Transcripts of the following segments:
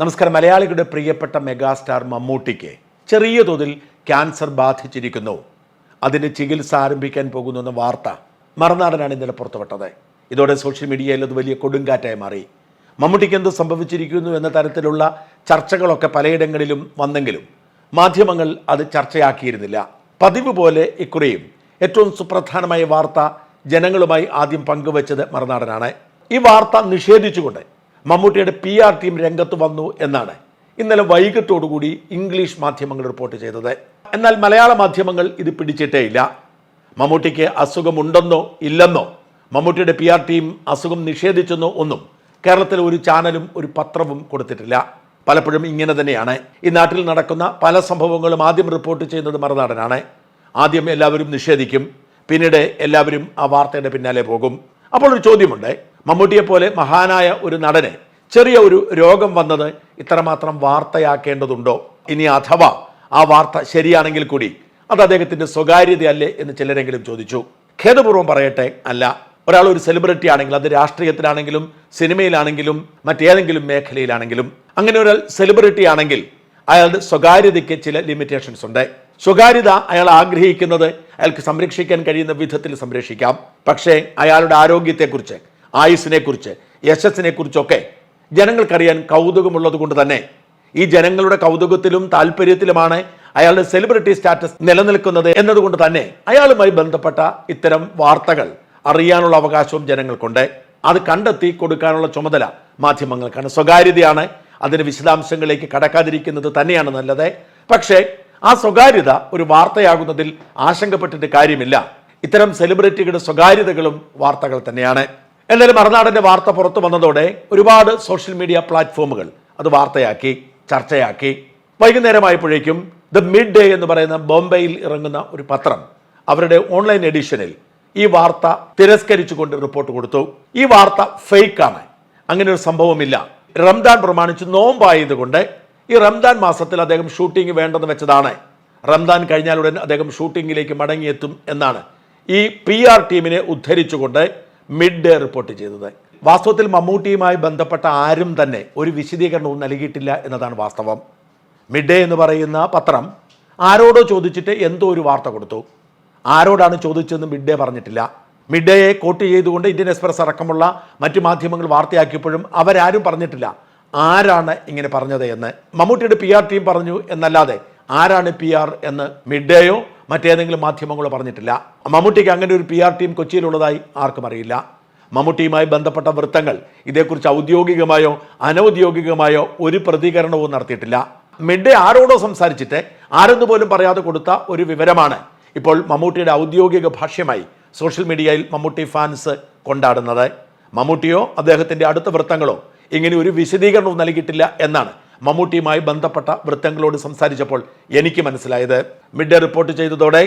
നമസ്കാരം. മലയാളികളുടെ പ്രിയപ്പെട്ട മെഗാസ്റ്റാർ മമ്മൂട്ടിക്ക് ചെറിയ തോതിൽ ക്യാൻസർ ബാധിച്ചിരിക്കുന്നു. അതിന് ചികിത്സ ആരംഭിക്കാൻ പോകുന്നു എന്ന വാർത്ത മറുനാടനാണ് ഇന്നലെ പുറത്തുവിട്ടത്. ഇതോടെ സോഷ്യൽ മീഡിയയിൽ അത് വലിയ കൊടുങ്കാറ്റായി മാറി. മമ്മൂട്ടിക്ക് എന്ത് സംഭവിച്ചിരിക്കുന്നു എന്ന തരത്തിലുള്ള ചർച്ചകളൊക്കെ പലയിടങ്ങളിലും വന്നെങ്കിലും മാധ്യമങ്ങൾ അത് ചർച്ചയാക്കിയിരുന്നില്ല. പതിവ് പോലെ ഇക്കുറിയും ഏറ്റവും സുപ്രധാനമായ വാർത്ത ജനങ്ങളുമായി ആദ്യം പങ്കുവച്ചത് മറുനാടനാണ്. ഈ വാർത്ത നിഷേധിച്ചുകൊണ്ട് മമ്മൂട്ടിയുടെ പി ആർ ടീം രംഗത്ത് വന്നു എന്നാണ്. ഇന്നലെ വൈകിട്ടോടുകൂടി ഇംഗ്ലീഷ് മാധ്യമങ്ങൾ റിപ്പോർട്ട് ചെയ്തത്. എന്നാൽ മലയാള മാധ്യമങ്ങൾ ഇത് പിടിച്ചിട്ടേയില്ല മമ്മൂട്ടിക്ക് അസുഖമുണ്ടെന്നോ ഇല്ലെന്നോ മമ്മൂട്ടിയുടെ പി ആർ ടീം അസുഖം നിഷേധിച്ചെന്നോ ഒന്നും കേരളത്തിൽ ഒരു ചാനലും ഒരു പത്രവും കൊടുത്തിട്ടില്ല. പലപ്പോഴും ഇങ്ങനെ തന്നെയാണ്. ഈ നാട്ടിൽ നടക്കുന്ന പല സംഭവങ്ങളും ആദ്യം റിപ്പോർട്ട് ചെയ്യുന്നത് മറുനാടനാണ്. ആദ്യം എല്ലാവരും നിഷേധിക്കും. പിന്നീട് എല്ലാവരും ആ വാർത്തയുടെ പിന്നാലെ പോകും. അപ്പോൾ ഒരു ചോദ്യമുണ്ട്. മമ്മൂട്ടിയെ പോലെ മഹാനായ ഒരു നടനെ ചെറിയ ഒരു രോഗം വന്നത് ഇത്രമാത്രം വാർത്തയാക്കേണ്ടതുണ്ടോ? ഇനി അഥവാ ആ വാർത്ത ശരിയാണെങ്കിൽ കൂടി അത് അദ്ദേഹത്തിന്റെ സ്വകാര്യതയല്ലേ എന്ന് ചിലരെങ്കിലും ചോദിച്ചു. ഖേദപൂർവം പറയട്ടെ അല്ല. ഒരാൾ ഒരു സെലിബ്രിറ്റി ആണെങ്കിൽ അത് രാഷ്ട്രീയത്തിലാണെങ്കിലും സിനിമയിലാണെങ്കിലും മറ്റേതെങ്കിലും മേഖലയിലാണെങ്കിലും അങ്ങനെ ഒരാൾ സെലിബ്രിറ്റി ആണെങ്കിൽ അയാളുടെ സ്വകാര്യതയ്ക്ക് ചില ലിമിറ്റേഷൻസ് ഉണ്ട്. സ്വകാര്യത അയാൾ ആഗ്രഹിക്കുന്നത് അയാൾക്ക് സംരക്ഷിക്കാൻ കഴിയുന്ന വിധത്തിൽ സംരക്ഷിക്കാം. പക്ഷേ അയാളുടെ ആരോഗ്യത്തെക്കുറിച്ച് ആയുസ്സിനെക്കുറിച്ച് യശസ്സിനെക്കുറിച്ചൊക്കെ ജനങ്ങൾക്കറിയാൻ കൗതുകമുള്ളത് കൊണ്ട് തന്നെ ഈ ജനങ്ങളുടെ കൗതുകത്തിലും താല്പര്യത്തിലുമാണ് അയാളുടെ സെലിബ്രിറ്റി സ്റ്റാറ്റസ് നിലനിൽക്കുന്നത് എന്നതുകൊണ്ട് തന്നെ അയാളുമായി ബന്ധപ്പെട്ട ഇത്തരം വാർത്തകൾ അറിയാനുള്ള അവകാശവും ജനങ്ങൾക്കുണ്ട്. അത് കണ്ടെത്തി കൊടുക്കാനുള്ള ചുമതല മാധ്യമങ്ങൾക്കാണ്. സ്വകാര്യതയാണ്. അതിന് വിശദാംശങ്ങളിലേക്ക് കടക്കാതിരിക്കുന്നത് തന്നെയാണ് നല്ലത്. പക്ഷേ ആ സ്വകാര്യത ഒരു വാർത്തയാകുന്നതിൽ ആശങ്കപ്പെട്ടിട്ട് കാര്യമില്ല. ഇത്തരം സെലിബ്രിറ്റികളുടെ സ്വകാര്യതകളും വാർത്തകൾ തന്നെയാണ്. എന്നാലും മറുനാടിന്റെ വാർത്ത പുറത്തു വന്നതോടെ ഒരുപാട് സോഷ്യൽ മീഡിയ പ്ലാറ്റ്ഫോമുകൾ അത് വാർത്തയാക്കി ചർച്ചയാക്കി. വൈകുന്നേരമായപ്പോഴേക്കും ദ മിഡ് ഡേ എന്ന് പറയുന്ന ബോംബെയിൽ ഇറങ്ങുന്ന ഒരു പത്രം അവരുടെ ഓൺലൈൻ എഡിഷനിൽ ഈ വാർത്ത തിരസ്കരിച്ചുകൊണ്ട് റിപ്പോർട്ട് കൊടുത്തു. ഈ വാർത്ത ഫേക്കാണ്. അങ്ങനെ ഒരു സംഭവമില്ല റംദാൻ പ്രമാണിച്ച് നോമ്പായതുകൊണ്ട് ഈ റംദാൻ മാസത്തിൽ അദ്ദേഹം ഷൂട്ടിംഗ് വേണ്ടെന്ന് വെച്ചതാണ്. റംദാൻ കഴിഞ്ഞാലുടൻ അദ്ദേഹം ഷൂട്ടിങ്ങിലേക്ക് മടങ്ങിയെത്തും എന്നാണ് ഈ പി ആർ ടീമിനെ ഉദ്ധരിച്ചുകൊണ്ട് മിഡ് ഡേ റിപ്പോർട്ട് ചെയ്തത് വാസ്തവത്തിൽ മമ്മൂട്ടിയുമായി ബന്ധപ്പെട്ട ആരും തന്നെ ഒരു വിശദീകരണവും നൽകിയിട്ടില്ല എന്നതാണ് വാസ്തവം. മിഡ് ഡേ എന്ന് പറയുന്ന പത്രം ആരോടോ ചോദിച്ചിട്ട് എന്തോ ഒരു വാർത്ത കൊടുത്തു. ആരോടാണ് ചോദിച്ചതെന്ന് മിഡ് ഡേ പറഞ്ഞിട്ടില്ല. മിഡ് ഡേയെ കോട്ട് ചെയ്തുകൊണ്ട് ഇന്ത്യൻ എക്സ്പ്രസ് അടക്കമുള്ള മറ്റു മാധ്യമങ്ങൾ വാർത്തയാക്കിയപ്പോഴും അവരാരും പറഞ്ഞിട്ടില്ല ആരാണ് ഇങ്ങനെ പറഞ്ഞത് എന്ന്. മമ്മൂട്ടിയുടെ പി ആർ ടീം പറഞ്ഞു എന്നല്ലാതെ ആരാണ് പി ആർ എന്ന്. മിഡ് ഡേയോ മറ്റേതെങ്കിലും മാധ്യമങ്ങളോ പറഞ്ഞിട്ടില്ല. മമ്മൂട്ടിക്ക് അങ്ങനെ ഒരു പി ആർ ടീം കൊച്ചിയിലുള്ളതായി ആർക്കും അറിയില്ല. മമ്മൂട്ടിയുമായി ബന്ധപ്പെട്ട വൃത്തങ്ങൾ ഇതേക്കുറിച്ച് ഔദ്യോഗികമായോ അനൗദ്യോഗികമായോ ഒരു പ്രതികരണവും നടത്തിയിട്ടില്ല. മിഡ് ആരോടോ സംസാരിച്ചിട്ട് ആരെന്ന് പോലും പറയാതെ കൊടുത്ത ഒരു വിവരമാണ് ഇപ്പോൾ മമ്മൂട്ടിയുടെ ഔദ്യോഗിക ഭാഷ്യമായി സോഷ്യൽ മീഡിയയിൽ മമ്മൂട്ടി ഫാൻസ് കൊണ്ടാടുന്നത്. മമ്മൂട്ടിയോ അദ്ദേഹത്തിന്റെ അടുത്ത വൃത്തങ്ങളോ ഇങ്ങനെ ഒരു വിശദീകരണവും നൽകിയിട്ടില്ല എന്നാണ് മമ്മൂട്ടിയുമായി ബന്ധപ്പെട്ട വൃത്തങ്ങളോട് സംസാരിച്ചപ്പോൾ എനിക്ക് മനസ്സിലായത്. മിഡ് ഡേ റിപ്പോർട്ട് ചെയ്തതോടെ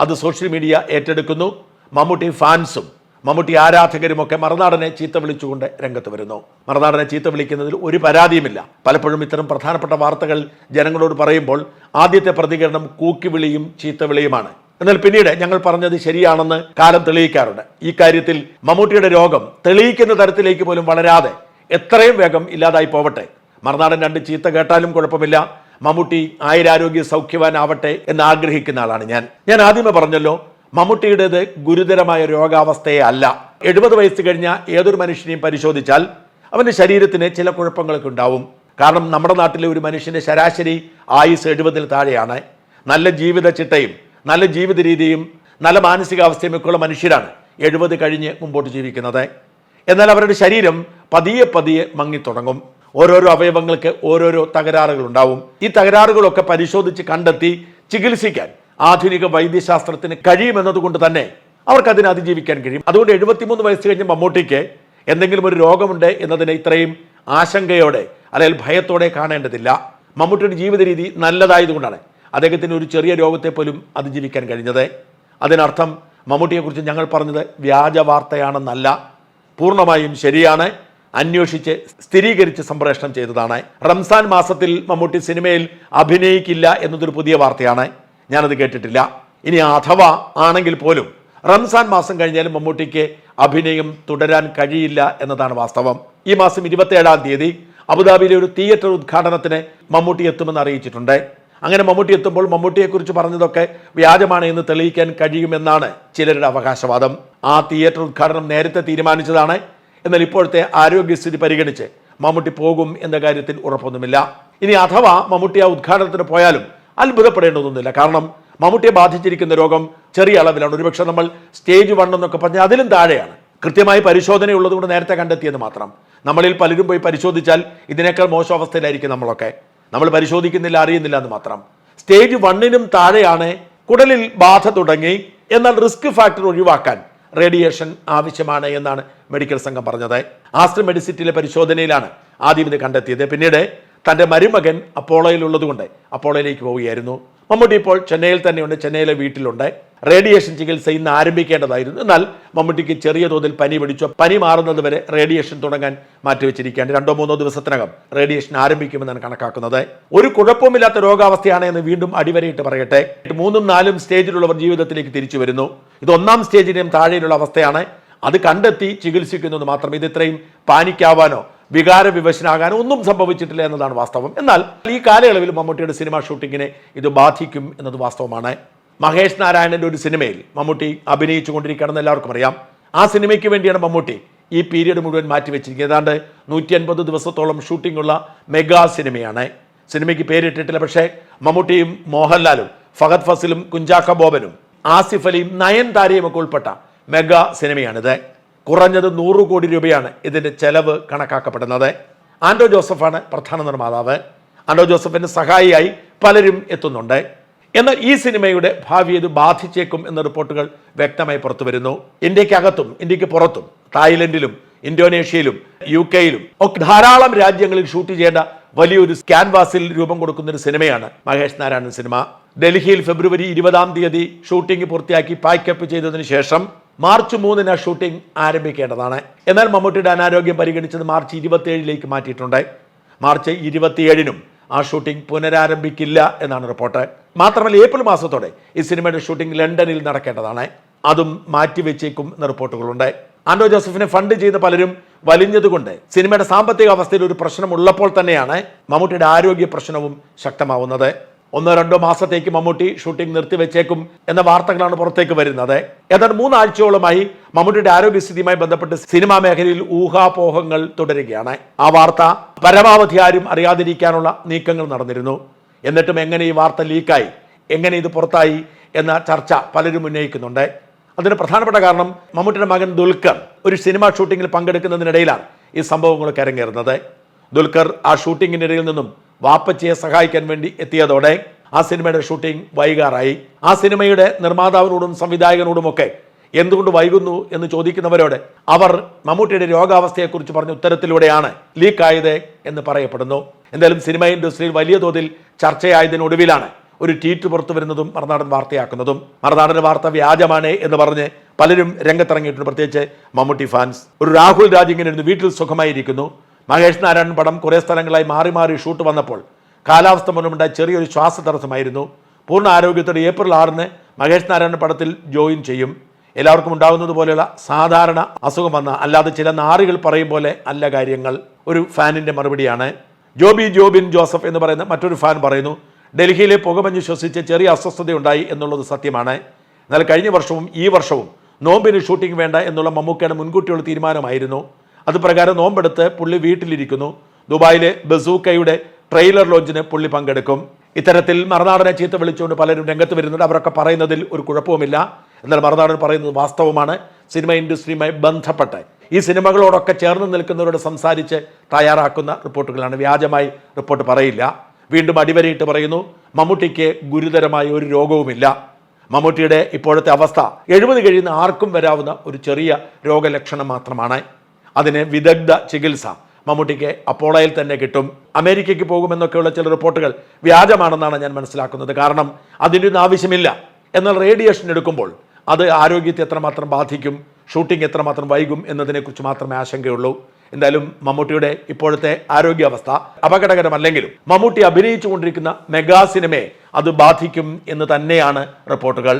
അത് സോഷ്യൽ മീഡിയ ഏറ്റെടുക്കുന്നു. മമ്മൂട്ടി ഫാൻസും മമ്മൂട്ടി ആരാധകരുമൊക്കെ മറുനാടനെ ചീത്ത വിളിച്ചുകൊണ്ട് രംഗത്ത് വരുന്നു. മറുനാടനെ ചീത്ത വിളിക്കുന്നതിൽ ഒരു പരാതിയുമില്ല. പലപ്പോഴും ഇത്തരം പ്രധാനപ്പെട്ട വാർത്തകൾ ജനങ്ങളോട് പറയുമ്പോൾ ആദ്യത്തെ പ്രതികരണം കൂക്കിവിളിയും ചീത്തവിളിയുമാണ്. എന്നാൽ പിന്നീട് ഞങ്ങൾ പറഞ്ഞത് ശരിയാണെന്ന് കാലം തെളിയിക്കാറുണ്ട്. ഈ കാര്യത്തിൽ മമ്മൂട്ടിയുടെ രോഗം തെളിയിക്കുന്ന തരത്തിലേക്ക് പോലും വളരാതെ എത്രയും വേഗം ഇല്ലാതായി പോവട്ടെ. മറുനാടൻ രണ്ട് ചീത്ത കേട്ടാലും കുഴപ്പമില്ല. മമ്മൂട്ടി ആയുരാരോഗ്യ സൗഖ്യവാനാവട്ടെ എന്ന് ആഗ്രഹിക്കുന്ന ആളാണ് ഞാൻ. ഞാൻ ആദ്യമേ പറഞ്ഞല്ലോ മമ്മൂട്ടിയുടേത് ഗുരുതരമായ രോഗാവസ്ഥയെ അല്ല. എഴുപത് വയസ്സ് കഴിഞ്ഞ ഏതൊരു മനുഷ്യനെയും പരിശോധിച്ചാൽ അവന്റെ ശരീരത്തിന് ചില കുഴപ്പങ്ങളൊക്കെ ഉണ്ടാവും കാരണം നമ്മുടെ നാട്ടിലെ ഒരു മനുഷ്യന്റെ ശരാശരി ആയുസ് എഴുപതിൽ താഴെയാണ്. നല്ല ജീവിത ചിട്ടയും നല്ല ജീവിത രീതിയും നല്ല മാനസികാവസ്ഥയും ഉള്ള മനുഷ്യരാണ് എഴുപത് കഴിഞ്ഞ് മുമ്പോട്ട് ജീവിക്കുന്നത്. എന്നാൽ അവരുടെ ശരീരം പതിയെ പതിയെ മങ്ങിത്തുടങ്ങും. ഓരോരോ അവയവങ്ങൾക്ക് ഓരോരോ തകരാറുകൾ ഉണ്ടാവും ഈ തകരാറുകളൊക്കെ പരിശോധിച്ച് കണ്ടെത്തി ചികിത്സിക്കാൻ ആധുനിക വൈദ്യശാസ്ത്രത്തിന് കഴിയുമെന്നതുകൊണ്ട് തന്നെ അവർക്ക് അതിനെ അതിജീവിക്കാൻ കഴിയും. അതുകൊണ്ട് എഴുപത്തിമൂന്ന് വയസ്സ് കഴിഞ്ഞ മമ്മൂട്ടിക്ക് എന്തെങ്കിലും ഒരു രോഗമുണ്ട് എന്നതിനെ ഇത്രയും ആശങ്കയോടെ അല്ലെങ്കിൽ ഭയത്തോടെ കാണേണ്ടതില്ല. മമ്മൂട്ടിയുടെ ജീവിത രീതി നല്ലതായതുകൊണ്ടാണ് അദ്ദേഹത്തിന് ഒരു ചെറിയ രോഗത്തെ പോലും അതിജീവിക്കാൻ കഴിഞ്ഞത്. അതിനർത്ഥം മമ്മൂട്ടിയെക്കുറിച്ച് ഞങ്ങൾ പറഞ്ഞത് വ്യാജ വാർത്തയാണെന്നല്ല. പൂർണമായും ശരിയാണ്. അന്വേഷിച്ച് സ്ഥിരീകരിച്ച് സംപ്രേഷണം ചെയ്തതാണ്. റംസാൻ മാസത്തിൽ മമ്മൂട്ടി സിനിമയിൽ അഭിനയിക്കില്ല എന്നതൊരു പുതിയ വാർത്തയാണ്. ഞാനത് കേട്ടിട്ടില്ല. ഇനി അഥവാ ആണെങ്കിൽ പോലും റംസാൻ മാസം കഴിഞ്ഞാലും മമ്മൂട്ടിക്ക് അഭിനയം തുടരാൻ കഴിയില്ല എന്നതാണ് വാസ്തവം. ഈ മാസം ഇരുപത്തേഴാം തീയതി അബുദാബിയിലെ ഒരു തിയേറ്റർ ഉദ്ഘാടനത്തിന് മമ്മൂട്ടി എത്തുമെന്ന് അറിയിച്ചിട്ടുണ്ട്. അങ്ങനെ മമ്മൂട്ടി എത്തുമ്പോൾ മമ്മൂട്ടിയെക്കുറിച്ച് പറഞ്ഞതൊക്കെ വ്യാജമാണ് എന്ന് തെളിയിക്കാൻ കഴിയുമെന്നാണ് ചിലരുടെ അവകാശവാദം. ആ തിയേറ്റർ ഉദ്ഘാടനം നേരത്തെ തീരുമാനിച്ചതാണ്. എന്നാൽ ഇപ്പോഴത്തെ ആരോഗ്യസ്ഥിതി പരിഗണിച്ച് മമ്മൂട്ടി പോകും എന്ന കാര്യത്തിൽ ഉറപ്പൊന്നുമില്ല. ഇനി അഥവാ മമ്മൂട്ടി ആ ഉദ്ഘാടനത്തിന് പോയാലും അത്ഭുതപ്പെടേണ്ടതൊന്നുമില്ല. കാരണം മമ്മൂട്ടിയെ ബാധിച്ചിരിക്കുന്ന രോഗം ചെറിയ അളവിലാണ്. ഒരുപക്ഷെ നമ്മൾ സ്റ്റേജ് വൺ എന്നൊക്കെ പറഞ്ഞാൽ അതിലും താഴെയാണ്. കൃത്യമായി പരിശോധന ഉള്ളതുകൊണ്ട് നേരത്തെ കണ്ടെത്തിയെന്ന് മാത്രം. നമ്മളിൽ പലരും പോയി പരിശോധിച്ചാൽ ഇതിനേക്കാൾ മോശം അവസ്ഥയിലായിരിക്കും നമ്മളൊക്കെ. നമ്മൾ പരിശോധിക്കുന്നില്ല അറിയുന്നില്ല എന്ന് മാത്രം. സ്റ്റേജ് വണ്ണിനും താഴെയാണ് കുടലിൽ ബാധ തുടങ്ങി. എന്നാൽ റിസ്ക് ഫാക്ടർ ഒഴിവാക്കാൻ റേഡിയേഷൻ ആവശ്യമാണ് എന്നാണ് മെഡിക്കൽ സംഘം പറഞ്ഞത്. ആസ്ട്ര മെഡിസിറ്റിയിലെ പരിശോധനയിലാണ് ആദ്യം ഇത് കണ്ടെത്തിയത്. പിന്നീട് തന്റെ മരുമകൻ അപ്പോളോയിലുള്ളതുകൊണ്ട് അപ്പോളോയിലേക്ക് പോവുകയായിരുന്നു. മമ്മൂട്ടി ഇപ്പോൾ ചെന്നൈയിൽ തന്നെയുണ്ട്. ചെന്നൈയിലെ വീട്ടിലുണ്ട്. റേഡിയേഷൻ ചികിത്സ ഇന്ന് ആരംഭിക്കേണ്ടതായിരുന്നു. എന്നാൽ മമ്മൂട്ടിക്ക് ചെറിയ തോതിൽ പനി പിടിച്ചോ. പനി മാറുന്നത് വരെ റേഡിയേഷൻ തുടങ്ങാൻ മാറ്റിവെച്ചിരിക്കുകയാണ്. രണ്ടോ മൂന്നോ ദിവസത്തിനകം റേഡിയേഷൻ ആരംഭിക്കുമെന്നാണ് കണക്കാക്കുന്നത്. ഒരു കുഴപ്പമില്ലാത്ത രോഗാവസ്ഥയാണ് എന്ന് വീണ്ടും അടിവരയിട്ട് പറയട്ടെ. മൂന്നും നാലും സ്റ്റേജിലുള്ളവർ ജീവിതത്തിലേക്ക് തിരിച്ചു വരുന്നു. ഇത് ഒന്നാം സ്റ്റേജിന്റെയും താഴെയുള്ള അവസ്ഥയാണ്. അത് കണ്ടെത്തി ചികിത്സിക്കുന്നത് മാത്രം ഇത് ഇത്രയും പാനിക്കാവാനോ വികാര വിവശനാകാനോ ഒന്നും സംഭവിച്ചിട്ടില്ല എന്നതാണ് വാസ്തവം. എന്നാൽ ഈ കാലയളവിൽ മമ്മൂട്ടിയുടെ സിനിമ ഷൂട്ടിങ്ങിനെ ഇത് ബാധിക്കും എന്നത് വാസ്തവമാണ്. മഹേഷ് നാരായണന്റെ ഒരു സിനിമയിൽ മമ്മൂട്ടി അഭിനയിച്ചു കൊണ്ടിരിക്കുകയാണെന്ന് എല്ലാവർക്കും അറിയാം. ആ സിനിമയ്ക്ക് വേണ്ടിയാണ് മമ്മൂട്ടി ഈ പീരീഡ് മുഴുവൻ മാറ്റിവെച്ചിരിക്കുന്നത്. ഏതാണ്ട് നൂറ്റി അൻപത് ദിവസത്തോളം ഷൂട്ടിംഗ് ഉള്ള മെഗാ സിനിമയാണ്. സിനിമയ്ക്ക് പേരിട്ടിട്ടില്ല പക്ഷേ മമ്മൂട്ടിയും മോഹൻലാലും ഫഹദ് ഫസിലും കുഞ്ചാക്ക ബോബനും ആസിഫ് അലിയും നയൻതാരയും ഒക്കെ ഉൾപ്പെട്ട മെഗാ സിനിമയാണിത്. കുറഞ്ഞത് നൂറ് കോടി രൂപയാണ് ഇതിന്റെ ചെലവ് കണക്കാക്കപ്പെടുന്നത്. ആൻഡോ ജോസഫാണ് പ്രധാന നിർമ്മാതാവ്. ആൻഡോ ജോസഫിന്റെ സഹായിയായി പലരും എത്തുന്നുണ്ട്. എന്നാൽ ഈ സിനിമയുടെ ഭാവി ഇത് ബാധിച്ചേക്കും എന്ന റിപ്പോർട്ടുകൾ വ്യക്തമായി പുറത്തു വരുന്നു. ഇന്ത്യക്കകത്തും ഇന്ത്യയ്ക്ക് പുറത്തും തായ്ലൻഡിലും ഇന്തോനേഷ്യയിലും യു കെയിലും ഒക്കെ ധാരാളം രാജ്യങ്ങളിൽ ഷൂട്ട് ചെയ്യേണ്ട വലിയൊരു ക്യാൻവാസിൽ രൂപം കൊടുക്കുന്ന ഒരു സിനിമയാണ് മഹേഷ് നാരായണൻ സിനിമ. ഡൽഹിയിൽ ഫെബ്രുവരി ഇരുപതാം തീയതി ഷൂട്ടിംഗ് പൂർത്തിയാക്കി പാക്കപ്പ് ചെയ്തതിനു ശേഷം മാർച്ച് മൂന്നിന് ഷൂട്ടിംഗ് ആരംഭിക്കേണ്ടതാണ്. എന്നാൽ മമ്മൂട്ടിയുടെ അനാരോഗ്യം പരിഗണിച്ചത് മാർച്ച് ഇരുപത്തിയേഴിലേക്ക് മാറ്റിയിട്ടുണ്ട്. മാർച്ച് ഇരുപത്തിയേഴിനും ആ ഷൂട്ടിംഗ് പുനരാരംഭിക്കില്ല എന്നാണ് റിപ്പോർട്ട്. മാത്രമല്ല ഏപ്രിൽ മാസത്തോടെ ഈ സിനിമയുടെ ഷൂട്ടിംഗ് ലണ്ടനിൽ നടക്കേണ്ടതാണ്. അതും മാറ്റിവെച്ചേക്കും എന്ന റിപ്പോർട്ടുകളുണ്ട്. ആൻഡോ ജോസഫിനെ ഫണ്ട് ചെയ്ത പലരും വലിഞ്ഞതുകൊണ്ട് സിനിമയുടെ സാമ്പത്തിക അവസ്ഥയിൽ ഒരു പ്രശ്നമുള്ളപ്പോൾ തന്നെയാണ് മമ്മൂട്ടിയുടെ ആരോഗ്യ പ്രശ്നവും ശക്തമാവുന്നത്. ഒന്നോ രണ്ടോ മാസത്തേക്ക് മമ്മൂട്ടി ഷൂട്ടിംഗ് നിർത്തിവെച്ചേക്കും എന്ന വാർത്തകളാണ് പുറത്തേക്ക് വരുന്നത്. ഏതാണ്ട് മൂന്നാഴ്ചയോളമായി മമ്മൂട്ടിയുടെ ആരോഗ്യസ്ഥിതിയുമായി ബന്ധപ്പെട്ട് സിനിമാ മേഖലയിൽ ഊഹാപോഹങ്ങൾ തുടരുകയാണ്. ആ വാർത്ത പരമാവധി ആരും അറിയാതിരിക്കാനുള്ള നീക്കങ്ങൾ നടന്നിരുന്നു. എന്നിട്ടും എങ്ങനെ ഈ വാർത്ത ലീക്കായി? എങ്ങനെ ഇത് പുറത്തായി? എന്ന ചർച്ച പലരും ഉന്നയിക്കുന്നുണ്ട്. അതിന് പ്രധാനപ്പെട്ട കാരണം മമ്മൂട്ടിയുടെ മകൻ ദുൽഖർ ഒരു സിനിമ ഷൂട്ടിങ്ങിൽ പങ്കെടുക്കുന്നതിനിടയിലാണ് ഈ സംഭവങ്ങൾ അരങ്ങേറുന്നത്. ദുൽഖർ ആ ഷൂട്ടിങ്ങിനിടയിൽ നിന്നും വാപ്പച്ചിയെ സഹായിക്കാൻ വേണ്ടി എത്തിയതോടെ ആ സിനിമയുടെ ഷൂട്ടിംഗ് വൈകാറായി. ആ സിനിമയുടെ നിർമ്മാതാവിനോടും സംവിധായകനോടുമൊക്കെ എന്തുകൊണ്ട് വൈകുന്നു എന്ന് ചോദിക്കുന്നവരോട് അവർ മമ്മൂട്ടിയുടെ രോഗാവസ്ഥയെക്കുറിച്ച് പറഞ്ഞ ഉത്തരത്തിലൂടെയാണ് ലീക്കായത് എന്ന് പറയപ്പെടുന്നു. എന്തായാലും സിനിമ ഇൻഡസ്ട്രിയിൽ വലിയ തോതിൽ ചർച്ചയായതിനൊടുവിലാണ് ഒരു ട്വീറ്റ് പുറത്തു വരുന്നതും മറുനാടൻ വാർത്തയാക്കുന്നതും. മറുനാടൻ വാർത്ത വ്യാജമാണ് എന്ന് പറഞ്ഞ് പലരും രംഗത്തിറങ്ങിയിട്ടുണ്ട്. പ്രത്യേകിച്ച് മമ്മൂട്ടി ഫാൻസ്. ഒരു രാഹുൽ രാജ് ഇങ്ങനെ വീട്ടിൽ സുഖമായിരിക്കുന്നു. മഹേഷ് നാരായണൻ പടം കുറേ സ്ഥലങ്ങളായി മാറി മാറി ഷൂട്ട് വന്നപ്പോൾ കാലാവസ്ഥ മൂലമുണ്ടായ ചെറിയൊരു ശ്വാസ തടസ്സമായിരുന്നു പൂർണ ആരോഗ്യത്തോടെ ഏപ്രിൽ ആറിന് മഹേഷ് നാരായണൻ പടത്തിൽ ജോയിൻ ചെയ്യും. എല്ലാവർക്കും ഉണ്ടാകുന്നത് പോലെയുള്ള സാധാരണ അസുഖം വന്ന അല്ലാതെ ചില നാറികൾ പറയും പോലെ അല്ല കാര്യങ്ങൾ. ഒരു ഫാനിന്റെ മറുപടിയാണ്. ജോബി ജോബിൻ ജോസഫ് എന്ന് പറയുന്ന മറ്റൊരു ഫാൻ പറയുന്നു ഡൽഹിയിലെ പുകമഞ്ഞ് ശ്വസിച്ച് ചെറിയ അസ്വസ്ഥതയുണ്ടായി എന്നുള്ളത് സത്യമാണ്. എന്നാൽ കഴിഞ്ഞ വർഷവും ഈ വർഷവും നോമ്പിന് ഷൂട്ടിംഗ് വേണ്ട എന്നുള്ള മമ്മൂക്കയുടെ മുൻകൂട്ടിയുള്ള തീരുമാനമായിരുന്നു. അത് പ്രകാരം നോമ്പെടുത്ത് പുള്ളി വീട്ടിലിരിക്കുന്നു. ദുബായിലെ ബസൂക്കയുടെ ട്രെയിലർ ലോഞ്ചിന് പുള്ളി പങ്കെടുക്കും. ഇത്തരത്തിൽ മറുനാടനെ ചീത്ത വിളിച്ചുകൊണ്ട് പലരും രംഗത്ത് വരുന്നുണ്ട്. അവരൊക്കെ പറയുന്നതിൽ ഒരു കുഴപ്പവുമില്ല. എന്നാൽ മറുനാടൻ പറയുന്നത് വാസ്തവമാണ്. സിനിമ ഇൻഡസ്ട്രിയുമായി ബന്ധപ്പെട്ട്. ഈ സിനിമകളോടൊക്കെ ചേർന്ന് നിൽക്കുന്നവരോട് സംസാരിച്ച് തയ്യാറാക്കുന്ന റിപ്പോർട്ടുകളാണ്. വ്യാജമായി റിപ്പോർട്ട് പറയില്ല. വീണ്ടും അടിവരയിട്ട് പറയുന്നു മമ്മൂട്ടിക്ക് ഗുരുതരമായ ഒരു രോഗവുമില്ല. മമ്മൂട്ടിയുടെ ഇപ്പോഴത്തെ അവസ്ഥ എഴുപത് കഴിയുന്ന ആർക്കും വരാവുന്ന ഒരു ചെറിയ രോഗലക്ഷണം മാത്രമാണ്. അതിന് വിദഗ്ധ ചികിത്സ. മമ്മൂട്ടിക്ക് അപ്പോളയിൽ തന്നെ കിട്ടും. അമേരിക്കയ്ക്ക് പോകുമെന്നൊക്കെയുള്ള ചില റിപ്പോർട്ടുകൾ വ്യാജമാണെന്നാണ് ഞാൻ മനസ്സിലാക്കുന്നത്. കാരണം അതിന്റെ ഒന്നും ആവശ്യമില്ല. എന്നാൽ റേഡിയേഷൻ എടുക്കുമ്പോൾ അത് ആരോഗ്യത്തെ എത്രമാത്രം ബാധിക്കും ഷൂട്ടിംഗ് എത്രമാത്രം വൈകും എന്നതിനെക്കുറിച്ച് മാത്രമേ ആശങ്കയുള്ളൂ. എന്തായാലും മമ്മൂട്ടിയുടെ ഇപ്പോഴത്തെ ആരോഗ്യാവസ്ഥ അപകടകരമല്ലെങ്കിലും മമ്മൂട്ടി അഭിനയിച്ചുകൊണ്ടിരിക്കുന്ന മെഗാ സിനിമയെ അത് ബാധിക്കും എന്ന് തന്നെയാണ് റിപ്പോർട്ടുകൾ.